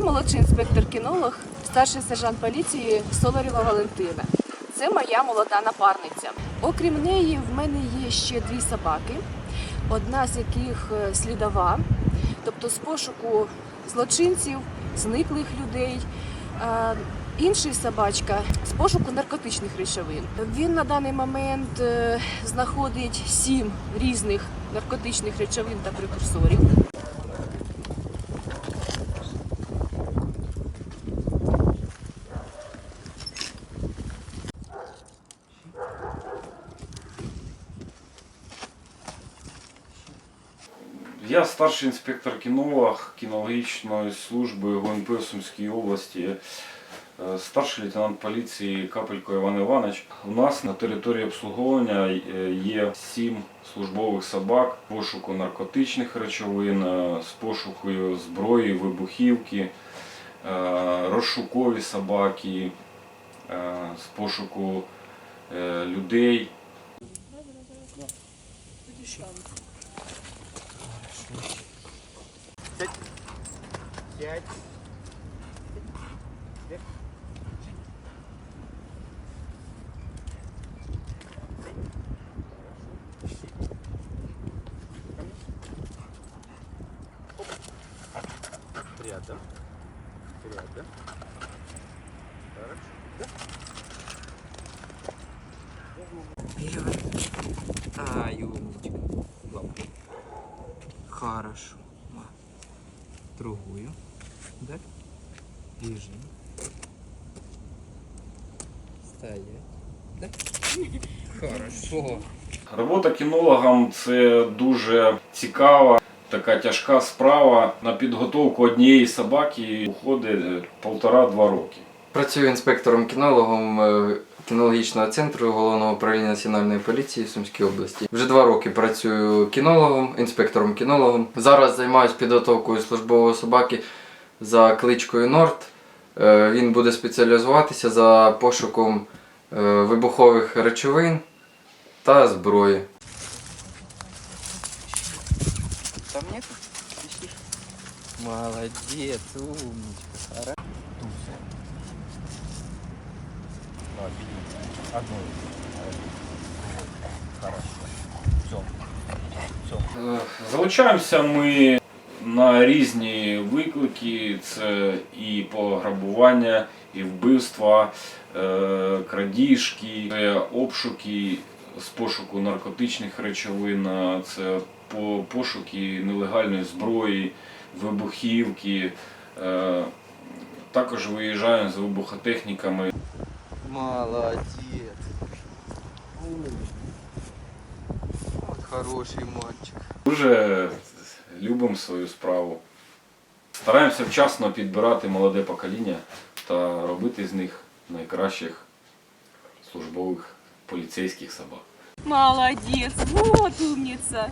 молодший інспектор-кінолог, старший сержант поліції Соларєва Валентина. Це моя молода напарниця. Окрім неї, в мене є ще дві собаки, одна з яких е, слідова, тобто з пошуку злочинців, зниклих людей. А Інший собачка з пошуку наркотичних речовин. Він на даний момент е, знаходить сім різних наркотичних речовин та прекурсорів. Я старший інспектор кінолог кінологічної служби ГУНП в Сумській області, е, старший лейтенант поліції Капелько Іван Іванович. У нас на території обслуговування е, є сім службових собак пошуку наркотичних речовин, е, з пошуку зброї, вибухівки, розшукові собаки, з пошуку людей. Пять. Рядом. Рядом. Вперед. Ай, умничка. Хорошо. Другую. Да? Бежим. Стоять. Да? Хорошо. Робота кінологом це дуже цікава, така тяжка справа. На підготовку однієї собаки уходить полтора-два роки. Працюю інспектором-кінологом е, кінологічного центру головного управління національної поліції в Сумській області. Вже два роки працюю кінологом, інспектором-кінологом. Зараз займаюся підготовкою службової собаки за кличкою Норд. Е, Він буде спеціалізуватися за пошуком е, вибухових речовин та зброї. Там нет? Молодец, умничка. Одну. Хорошо. Все. Все. Залучаємося ми на різні виклики: це і пограбування, і вбивства, е, крадіжки, обшуки з пошуку наркотичних речовин, це пошуки нелегальної зброї, вибухівки. Е, Також виїжджаємо з вибухотехніками. Молодец. Вот хороший мальчик. Дуже любимо свою справу. Стараємося вчасно підбирати молоде покоління та робити з них найкращих службових поліцейських собак. Молодец, вот умница.